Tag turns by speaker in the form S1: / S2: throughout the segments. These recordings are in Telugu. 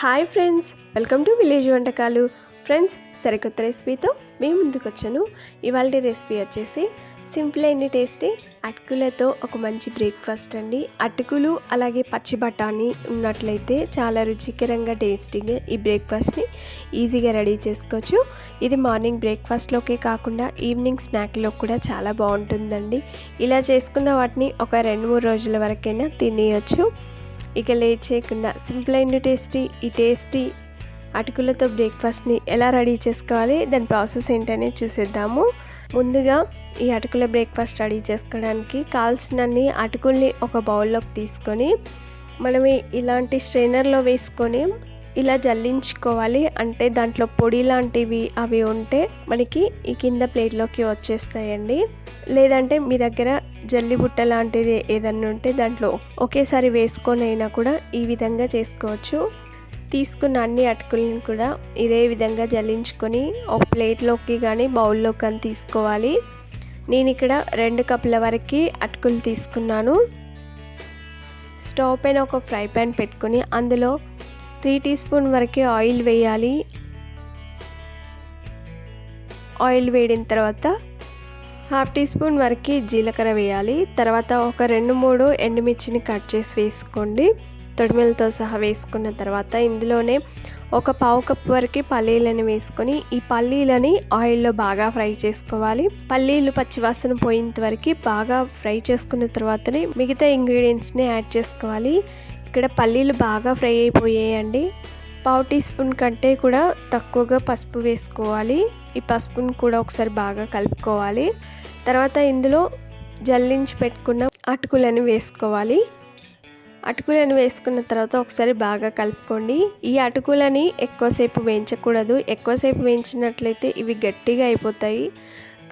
S1: Hi friends welcome to village Vantakalu. Friends సరికొత్త రెసిపీతో మేము ముందుకు వచ్చాను ఇవాళ రెసిపీ వచ్చేసి సింపుల్ అయిన టేస్టీ అటుకులతో ఒక మంచి బ్రేక్ఫాస్ట్ అండి. అటుకులు అలాగే పచ్చి బఠానీ ఉన్నట్లయితే చాలా రుచికరంగా టేస్టీగా ఈ బ్రేక్ఫాస్ట్ని ఈజీగా రెడీ చేసుకోవచ్చు. ఇది మార్నింగ్ బ్రేక్ఫాస్ట్లోకే కాకుండా ఈవినింగ్ స్నాక్లో కూడా చాలా బాగుంటుందండి. ఇలా చేసుకున్న వాటిని ఒక రెండు మూడు రోజుల వరకైనా తినేయచ్చు. ఇక లేట్ చేయకుండా సింపుల్ అయిన టేస్టీ ఈ టేస్టీ అటుకులతో బ్రేక్ఫాస్ట్ని ఎలా రెడీ చేసుకోవాలి దాని ప్రాసెస్ ఏంటనేది చూసేద్దాము. ముందుగా ఈ అటుకుల బ్రేక్ఫాస్ట్ రెడీ చేసుకోవడానికి కావాల్సినన్ని అటుకుల్ని ఒక బౌల్లోకి తీసుకొని మనం ఇలాంటి స్ట్రైనర్లో వేసుకొని ఇలా జల్లించుకోవాలి. అంటే దాంట్లో పొడి లాంటివి అవి ఉంటే మనకి ఈ కింద ప్లేట్లోకి వచ్చేస్తాయండి. లేదంటే మీ దగ్గర జల్లి బుట్ట లాంటిది ఏదన్నా ఉంటే దాంట్లో ఒకేసారి వేసుకొని అయినా కూడా ఈ విధంగా చేసుకోవచ్చు. తీసుకున్న అన్ని అటుకులను కూడా ఇదే విధంగా జల్లించుకొని ఒక ప్లేట్లోకి కానీ బౌల్లోకి కానీ తీసుకోవాలి. నేను ఇక్కడ రెండు కప్పుల వరకు అటుకులు తీసుకున్నాను. స్టవ్ పైన ఒక ఫ్రై ప్యాన్ పెట్టుకుని అందులో త్రీ టీ స్పూన్ వరకు ఆయిల్ వేయాలి. ఆయిల్ వేడిన తర్వాత హాఫ్ టీ స్పూన్ వరకు జీలకర్ర వేయాలి. తర్వాత ఒక రెండు మూడు ఎండుమిర్చిని కట్ చేసి వేసుకోండి. తొడిమెలతో సహా వేసుకున్న తర్వాత ఇందులోనే ఒక పావు కప్పు వరకు పల్లీలను వేసుకొని ఈ పల్లీలని ఆయిల్లో బాగా ఫ్రై చేసుకోవాలి. పల్లీలు పచ్చివాసన పోయేంత వరకు బాగా ఫ్రై చేసుకున్న తర్వాతనే మిగతా ఇంగ్రీడియంట్స్ని యాడ్ చేసుకోవాలి. ఇక్కడ పల్లీలు బాగా ఫ్రై అయిపోయాయండి. పావు టీ స్పూన్ కంటే కూడా తక్కువగా పసుపు వేసుకోవాలి. ఈ పసుపును కూడా ఒకసారి బాగా కలుపుకోవాలి. తర్వాత ఇందులో జల్లించి పెట్టుకున్న అటుకులను వేసుకోవాలి. అటుకులను వేసుకున్న తర్వాత ఒకసారి బాగా కలుపుకోండి. ఈ అటుకులని ఎక్కువసేపు వేయించకూడదు. ఎక్కువసేపు వేయించినట్లయితే ఇవి గట్టిగా అయిపోతాయి.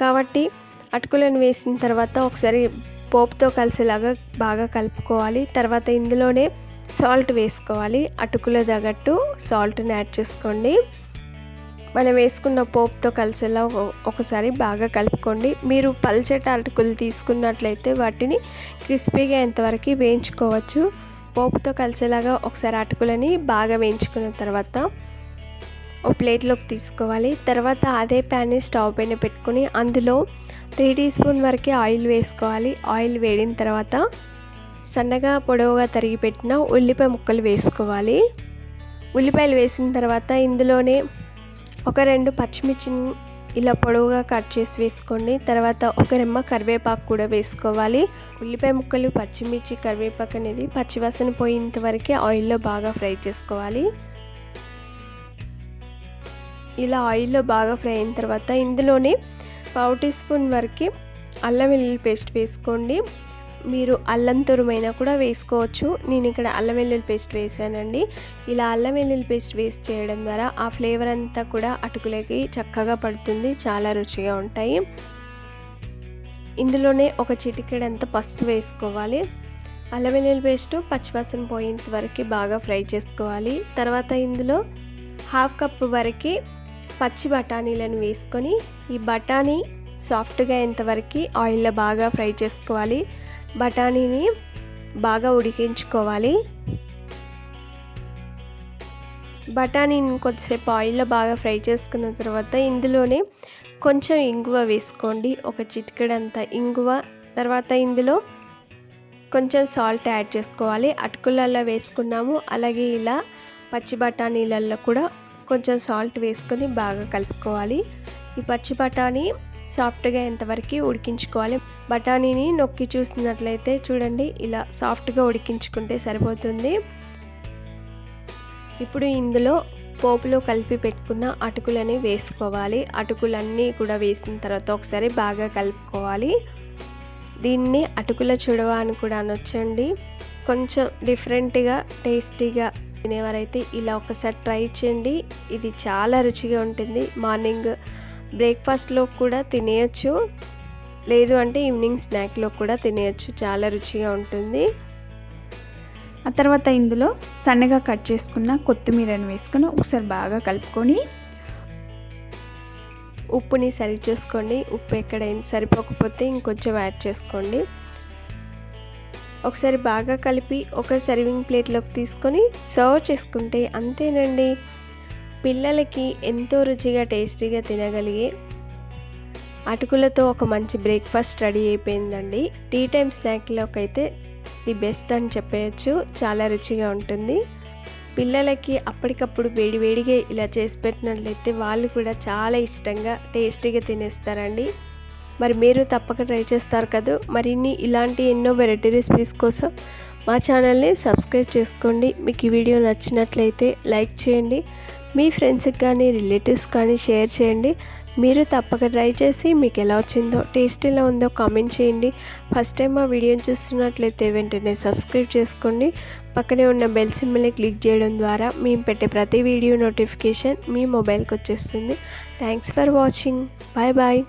S1: కాబట్టి అటుకులను వేసిన తర్వాత ఒకసారి పోపుతో కలిసేలాగా బాగా కలుపుకోవాలి. తర్వాత ఇందులోనే సాల్ట్ వేసుకోవాలి. అటుకుల తగ్గట్టు సాల్ట్ని యాడ్ చేసుకోండి. మనం వేసుకున్న పోపుతో కలిసేలా ఒకసారి బాగా కలుపుకోండి. మీరు పల్చటి అటుకులు తీసుకున్నట్లయితే వాటిని క్రిస్పీగా ఎంతవరకు వేయించుకోవచ్చు. పోపుతో కలిసేలాగా ఒకసారి అటుకులని బాగా వేయించుకున్న తర్వాత ఒక ప్లేట్లోకి తీసుకోవాలి. తర్వాత అదే ప్యాన్ని స్టవ్ పైన పెట్టుకుని అందులో త్రీ టీ స్పూన్ వరకు ఆయిల్ వేసుకోవాలి. ఆయిల్ వేడిన తర్వాత సన్నగా పొడవుగా తరిగి పెట్టిన ఉల్లిపాయ ముక్కలు వేసుకోవాలి. ఉల్లిపాయలు వేసిన తర్వాత ఇందులోనే ఒక రెండు పచ్చిమిర్చిని ఇలా పొడవుగా కట్ చేసి వేసుకోండి. తర్వాత ఒక రెమ్మ కరివేపాకు కూడా వేసుకోవాలి. ఉల్లిపాయ ముక్కలు పచ్చిమిర్చి కరివేపాకు అనేది పచ్చివాసన పోయేంత వరకు ఆయిల్లో బాగా ఫ్రై చేసుకోవాలి. ఇలా ఆయిల్లో బాగా ఫ్రై అయిన తర్వాత ఇందులోనే పావు టీ స్పూన్ వరకు అల్లం వెల్లుల్లి పేస్ట్ వేసుకోండి. మీరు అల్లం తురుమైనా కూడా వేసుకోవచ్చు. నేను ఇక్కడ అల్లం వెల్లుల్లి పేస్ట్ వేసానండి. ఇలా అల్లం వెల్లుల్లి పేస్ట్ వేస్ట్ చేయడం ద్వారా ఆ ఫ్లేవర్ అంతా కూడా అటుకులకి చక్కగా పడుతుంది. చాలా రుచిగా ఉంటాయి. ఇందులోనే ఒక చిటికెడంత పసుపు వేసుకోవాలి. అల్లం వెల్లుల్లి పేస్ట్ పచ్చివాసన పోయేంత వరకు బాగా ఫ్రై చేసుకోవాలి. తర్వాత ఇందులో హాఫ్ కప్ వరకు పచ్చి బఠానీలను వేసుకొని ఈ బఠానీ సాఫ్ట్గా అయ్యేంతవరకు ఆయిల్లో బాగా ఫ్రై చేసుకోవాలి. బఠానీని బాగా ఉడికించుకోవాలి. బఠానీని కొద్దిసేపు ఆయిల్లో బాగా ఫ్రై చేసుకున్న తర్వాత ఇందులోనే కొంచెం ఇంగువ వేసుకోండి. ఒక చిటికెడంత ఇంగువ తర్వాత ఇందులో కొంచెం సాల్ట్ యాడ్ చేసుకోవాలి. అటుకులలో వేసుకున్నాము. అలాగే ఇలా పచ్చి బఠానీలలో కూడా కొంచెం సాల్ట్ వేసుకొని బాగా కలుపుకోవాలి. ఈ పచ్చి బఠానీ సాఫ్ట్గా ఎంతవరకు ఉడికించుకోవాలి. బఠానీని నొక్కి చూసినట్లయితే చూడండి ఇలా సాఫ్ట్గా ఉడికించుకుంటే సరిపోతుంది. ఇప్పుడు ఇందులో పోపులో కలిపి పెట్టుకున్న అటుకులని వేసుకోవాలి. అటుకులన్నీ కూడా వేసిన తర్వాత ఒకసారి బాగా కలుపుకోవాలి. దీన్ని అటుకుల చుడవ అని కూడా అనొచ్చండి. కొంచెం డిఫరెంట్గా టేస్టీగా తినేవారైతే ఇలా ఒకసారి ట్రై చేయండి. ఇది చాలా రుచిగా ఉంటుంది. మార్నింగ్ బ్రేక్ఫాస్ట్లో కూడా తినేయచ్చు. లేదు అంటే ఈవినింగ్ స్నాక్లో కూడా తినేయచ్చు. చాలా రుచిగా ఉంటుంది.
S2: ఆ తర్వాత ఇందులో సన్నగా కట్ చేసుకున్న కొత్తిమీరను వేసుకొని ఒకసారి బాగా కలుపుకొని
S1: ఉప్పుని సరి చూసుకోండి ఉప్పు ఎక్కడైనా సరిపోకపోతే ఇంకొంచెం యాడ్ చేసుకోండి. ఒకసారి బాగా కలిపి ఒక సర్వింగ్ ప్లేట్లోకి తీసుకొని సర్వ్ చేసుకుంటే అంతేనండి. పిల్లలకి ఎంతో రుచిగా టేస్టీగా తినగలిగే అటుకులతో ఒక మంచి బ్రేక్ఫాస్ట్ రెడీ అయిపోయిందండి. టీ టైం స్నాక్లోకి అయితే ది బెస్ట్ అని చెప్పేయచ్చు చాలా రుచిగా ఉంటుంది. పిల్లలకి అప్పటికప్పుడు వేడివేడిగా ఇలా చేసి పెట్టినట్లయితే వాళ్ళు కూడా చాలా ఇష్టంగా టేస్టీగా తినేస్తారండి. మరి మీరు తప్పక ట్రై చేస్తారు కదా? మరిన్ని ఇలాంటి ఎన్నో వెరైటీ రెసిపీస్ కోసం మా ఛానల్ని సబ్స్క్రైబ్ చేసుకోండి. మీకు ఈ వీడియో నచ్చినట్లయితే లైక్ చేయండి. మీ ఫ్రెండ్స్కి కానీ రిలేటివ్స్ కానీ షేర్ చేయండి. మీరు తప్పక ట్రై చేసి మీకు ఎలా వచ్చిందో టేస్ట్ ఎలా ఉందో కామెంట్ చేయండి. ఫస్ట్ టైం మా వీడియోని చూస్తున్నట్లయితే వెంటనే సబ్స్క్రైబ్ చేసుకోండి. పక్కనే ఉన్న బెల్ సింబల్ని క్లిక్ చేయడం ద్వారా మేము పెట్టే ప్రతి వీడియో నోటిఫికేషన్ మీ మొబైల్కి వచ్చేస్తుంది. Thanks for watching. Bye bye.